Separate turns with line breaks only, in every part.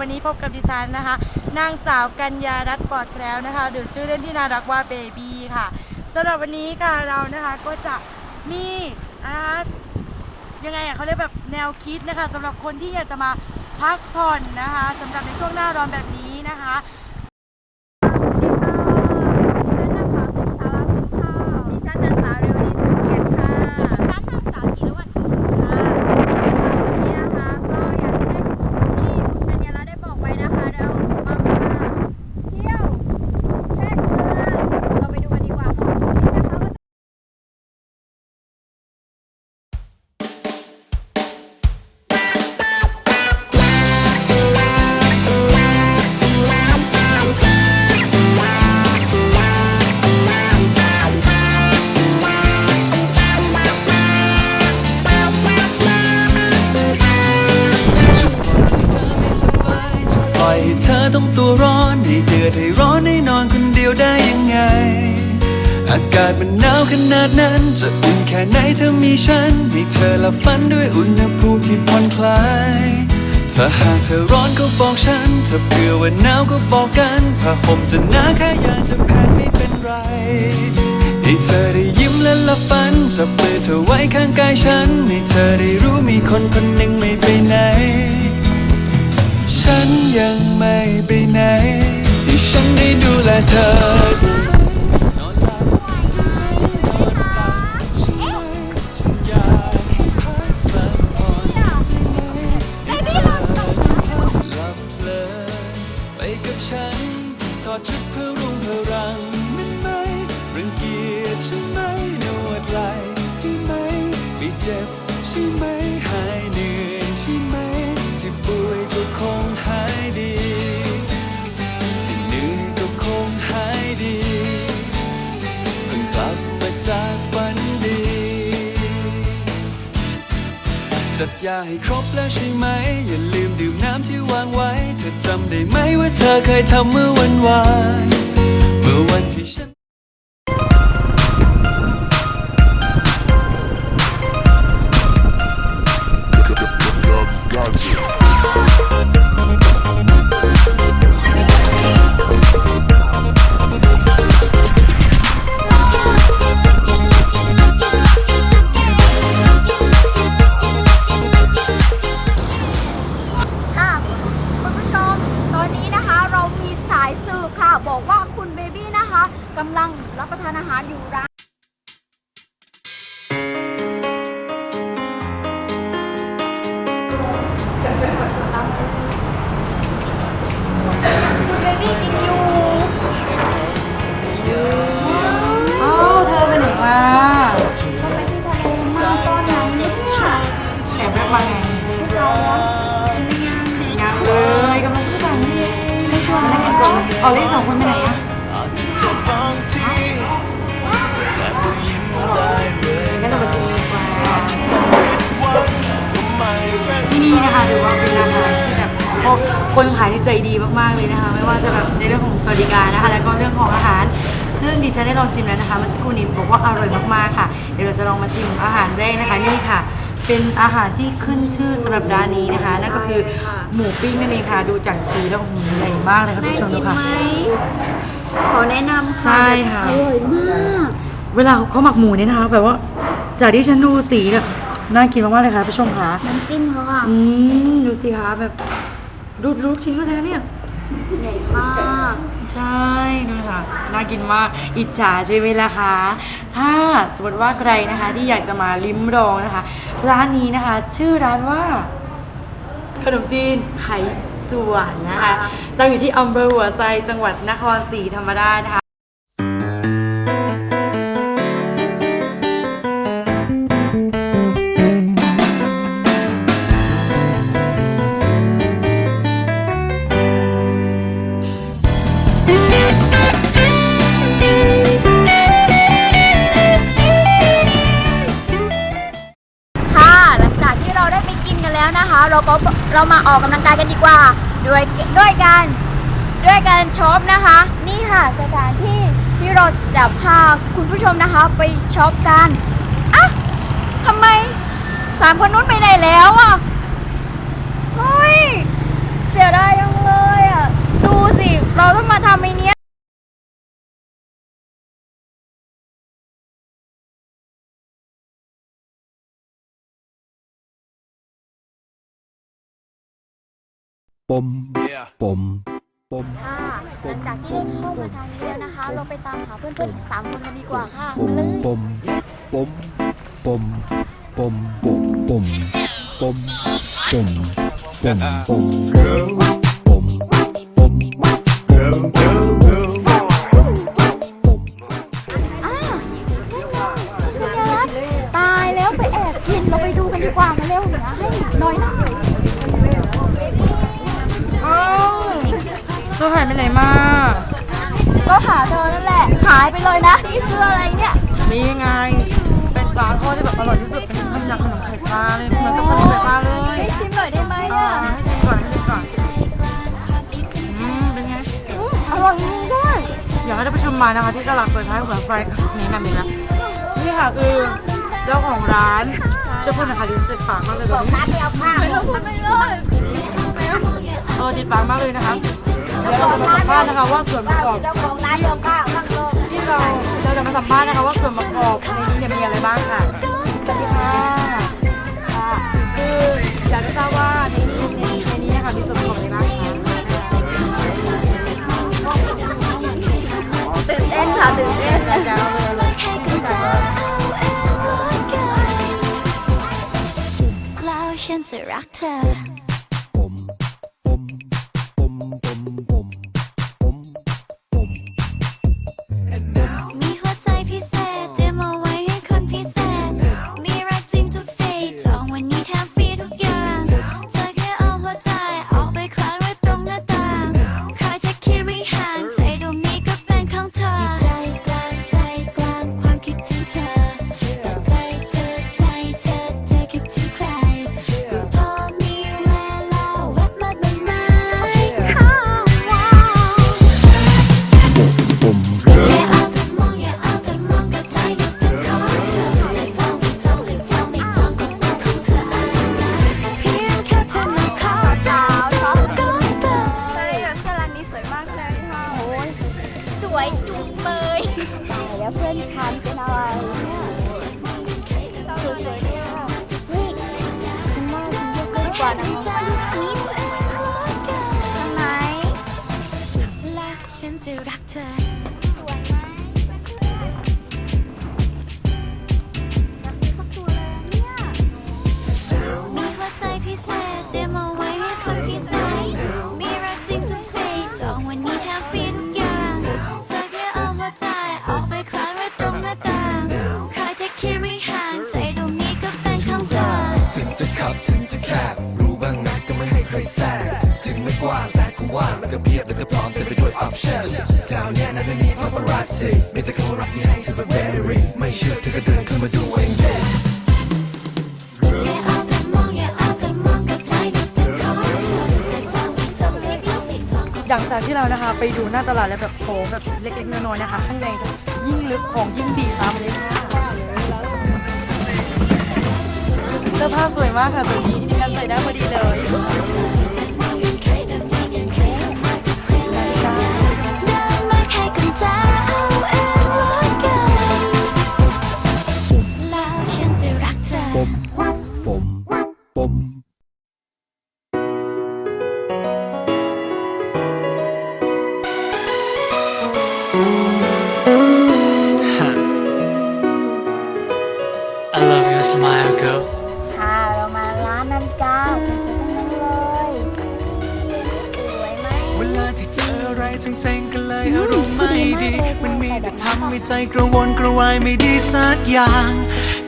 วันนี้พบกับดิฉันนะคะ นางสาวกัญญารัตน์ปลอดแล้วนะคะหรือชื่อเล่นที่น่ารักว่าเบบี้ค่ะสำหรับวันนี้ค่ะเรานะคะก็จะมีนะคะยังไงเขาเรียกแบบแนวคิดนะคะสำหรับคนที่อยากจะมาพักผ่อนนะคะสำหรับในช่วงหน้าร้อนแบบนี้นะคะ
ต้องตัวร้อน
ให้เดือดให้ร้อนให้นอนคนเดียวได้ยังไง อากาศมันหนาวขนาดนั้น จะอุ่นแค่ไหนเธอมีฉันให้เธอลับฝันด้วยอุณหภูมิที่ผ่อนคลายถ้าหากเธอร้อนก็บอกฉัน ถ้าเผื่อว่าหนาวก็บอกกันผ้าห่มจะหนาแค่ยาจะแพ้ไม่เป็นไรให้เธอได้ยิ้มและลับฝันจับมือเธอไว้ข้างกายฉัน ให้เธอได้รู้มีคนคนหนึ่งไม่ไปไหน ฉันยังไม่ไปไหนให้ฉันได้ดูแลเธอ ยาให้ครบแล้วใช่ไหม อย่าลืมดื่มน้ำที่วางไว้ เธอจำได้ไหมว่าเธอเคยทำเมื่อวันวานเมื่อวันที่ฉัน
บอกว่าคุณเบบี้นะคะกำลังรับประทานอาหารอยู่ร้าน เรื่อง
ของบริการนะคะ แล้วก็เรื่องของอาหารซึ่งดิฉันได้ลองชิมแล้วนะคะเมันคู่นี้บอกว่าอร่อยมากๆค่ะ เดี๋ยวเราจะลองมาชิมอาหารแรกนะคะนี่ค่ะ เป็นอาหารที่ขึ้นชื่อสำหรับร้านนี้นะคะนั่นก็คือหมูปิ้งนั่นเองค่ะดูจากสีแล้วหมูใหญ่มากเลยค่ะทุ
ได้
กผู้ชม
กิ
ดู
น
ค่ะ
ไหมขอแนะนำค่ะ
ใช่ค่ะ
อร่อยมาก
เวลาเขาหมักหมูเนี่ยนะคะแบบว่าจากที่ฉันดูสีแบบน่ากินมากๆเลยค่ะผู้ชมค่ะ
น้ำจิ้มเขาอะ
อืมดูสิคะแบบดูดูลูกชิ้นก็ใช่เนี่ย
ใหญ่มาก
ใช่ดูค่ะน่ากินมากอิจฉาใช่ไหมล่ะคะถ้าสมมติว่าใครนะคะที่อยากจะมาลิ้มลองนะคะ ร้านนี้นะคะ ชื่อร้านว่า ขนมจีนไข่สวนนะคะตั้งอยู่ที่อำเภอหัวไซจังหวัดนครศรีธรรมราชนะคะ
ค่ะ แล้วนะคะ เราก็เรามาออกกำลังกายกันดีกว่าด้วยด้วยการด้วยการช็อปนะคะ นี่ค่ะสถานที่ที่เราจะพาคุณผู้ชมนะคะ ไปช็อปกันอะทำไมสามคนนู้นไปไหนแล้วอะเฮ้ยเสียดายยังเลยอะ ดูสิ เราต้องมาทำไอ้เนี้ย
ปมปมปม
ค่ะหลังจากที่ได้เข้ามาทางนี้แล้วนะคะ เราไปตามหาเพื่อนๆสามคนกันดีกว่าค่ะ
ป
มามเลย
ปมปมปมปมปมปมปมปมปมปมป
เธ
อหายไปไหนมา
ก็หาเธอนั่นแหละ หายไปเลยนะ นี่คืออะไรเนี่ย
นี่ไง เป็นปลาทอดที่แบบอร่อยที่สุดเป็นขนมขนมไข่ปลาเลยเหมือนกับขนมไข่ปลาเลย
ให้ชิมหน่อยได้ไหม
อ่า
อะ
ให้ชิมก่อนให้ชิมก่อนอืมเป็นไง
อืมอร่อยจริงด้วย
อยากให้ท่านผู้ชมมานะคะที่ตลาดเปิดท้ายหัวไฟแนะนำอีกแล้วนี่ค่ะคือเจ้าของร้านเจ้าพูดนะคะดิติดปากมากเลยตอนนี้
ไปเอาผ้าไปเลย
เออติดปากมากเลยนะคะ สัมภาษณ์นะคะว่าส่วนประกอบ
เจ้าของร้านเอาผ้าข้างนอก
ที่เราเราจะมาสัมภาษณ์นะคะว่าส่วนประกอบในนี้เนี่ยมีอะไรบ้างค่ะสวัสดีค่ะค่ะคืออยากจะทราบว่าในนี้ในนี้ในนี้นะคะมีส่วนประกอบอะไรบ้างคะ
ตื่นเต้นค่ะตื่นเต้น
อยากจะเอาเลยเลย
แล้วฉันจะรักเธอ จะรักเธอ
สวยไหมแบบนี้ก็สวยแล้วเนี่ย
มีหัวใจพิเศษเตรียมเอาไว้ให้คนพิเศษมีรักจริงทุกฟีจองวันนี้แถมฟรีทุกอย่างเธอแค่เอาหัวใจออกไปแขวนไว้ตรงหน้าต่างใครจะคิดไม่ห่างใจดวงนี้ก็เป็นของเธอ
ถึงจะขับถึงจะแคบรู้บ้างนะก็ไม่ให้ใครแทรกถึงไม่กว้างแต่ ว่างแล้วก็เพียบแล้วก็พร้อมเต็มไปด้วยออปชั่นแถวเนี้ยนั้นไม่มี paparazzi มีแต่คนรักที่ให้เธอเป็น very ไม่เชื่อเธอก็เดินเข้ามาดูเองเด้
อย่าเอาแต่มองอย่าเอาแต่มองกับใจก็เป็นของเธอจะจ้องไม่จ้องจะจ้องไม่จ้องก็
หลังจากที่เรานะคะไปดูหน้าตลาดแล้วแบบโหแบบเล็กๆน้อยๆนะคะ ข้างในยิ่งลึกของยิ่งดีตามเลยค่ะเสื้อผ้าสวยมากค่ะตัวนี้ที่ดิฉันใส่ได้พอดีเลย
I love your smile, girl.
ค่ะเรามาร้านนาฬิกาสวยๆทั้งนั้นเลย
เซ็งๆก็เลยอารมณ์ไม่ดี มันมีแต่ทำให้ใจกระวนกระวายไม่ดีสักอย่าง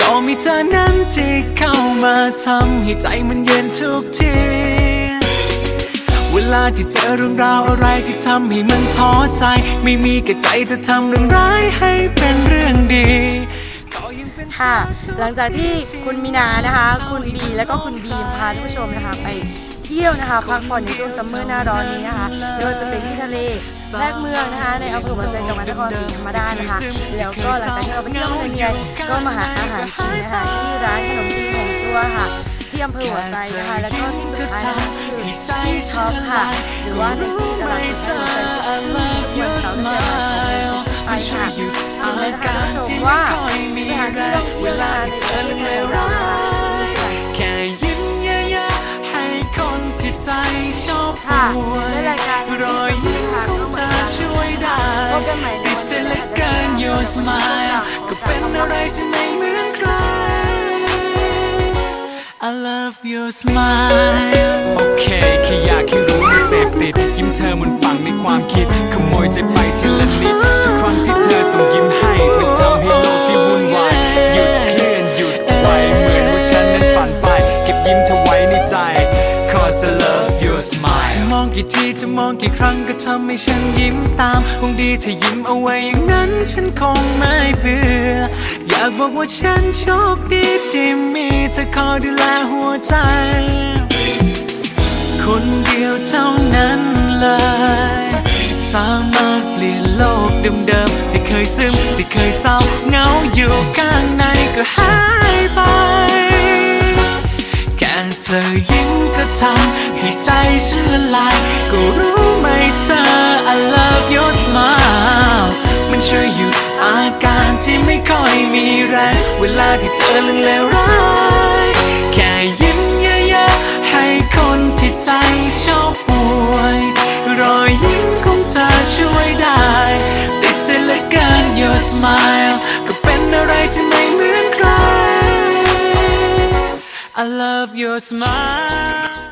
ก็มีเธอนั้นที่เข้ามาทำให้ใจมันเย็นทุกที ลาที่เจอเรื่องราวอะไรที่ทำให้มันท้อใจ ไม่มีกใจจะทำเรื่องร้ายให้เป็นเรื่องดี
ค่ะหลังจากที่คุณมีนานะคะ คุณบีและก็คุณบีมพาท่านผู้ชมนะคะ ไปเที่ยวนะคะพักผ่อนในช่วงซัมเมอร์หน้าร้อนนี้นะคะไม่ว่าจะเป็นที่ทะเลแรกเมืองนะคะ ในอำเภอหัวไชจังหวัดนครศรีธรรมราชนะคะ แล้วก็หลังจากที่เราไปเที่ยวทะเลก็มาหาอาหารกินนะคะที่ร้านขนมจีนของตัวค่ะที่อำเภอหัวไชนะคะแล้วก็ที่สุดท้าย นะคะคือที่ท็อปค่ะ หรือว่าในที่ตลาดสดไทยวันเสาร์และวันอาทิตย์ไปค่ะเอาเลยนะคะท่านผู้ชมว่าสถานที่ท่องเที่ยวนะคะในประเทศไทยของเราค่ะ
แค่ยิ้มเยอะๆให้คนที่ใจชอบ
ค่ะ
ป่วย
ในรายการ
รอยยิ้มของเธอช่วยได้
พบกันใหม่ใน
ติด
วัน
ใจเหลือเกิน your smile ก็เป็นอะไรที่ไม่ love your smile โอเคแค่อยากให้รู้ว่าเสพติด ยิ้มเธอมันฝังในความคิด ขโมยใจไปทีละนิด ทุกครั้งที่เธอส่งยิ้มให้มันทำให้โลกที่วุ่นวาย หยุดเคลื่อนหยุดไหวเหมือนว่าฉันนั้นฝันไป เก็บยิ้มเธอไว้ในใจ cause I love your smile จะมองกี่ทีจะมองกี่ครั้งก็ทำให้ฉันยิ้มตาม คงดีถ้ายิ้มเอาไว้อย่างนั้นฉันคงไม่เบื่อ อยากบอกว่าฉันโชคดีที่มีเธอคอยดูแลหัวใจ คนเดียวเท่านั้นเลย สามารถเปลี่ยนโลกเดิมๆที่เคยซึมที่เคยเศร้าเหงาอยู่ข้างในก็หาย เธอยิ้มก็ทำให้ใจฉันละลาย ก็รู้ไหมเธอ I love your smile มันช่วยหยุดอาการที่ไม่ค่อยมีแรงเวลาที่เจอเรื่องเลวร้ายแค่ยิ้มเยอะๆให้คนที่ใจชอบป่วย รอยยิ้มของเธอช่วยได้ ติดใจเหลือเกิน your smile I love your smile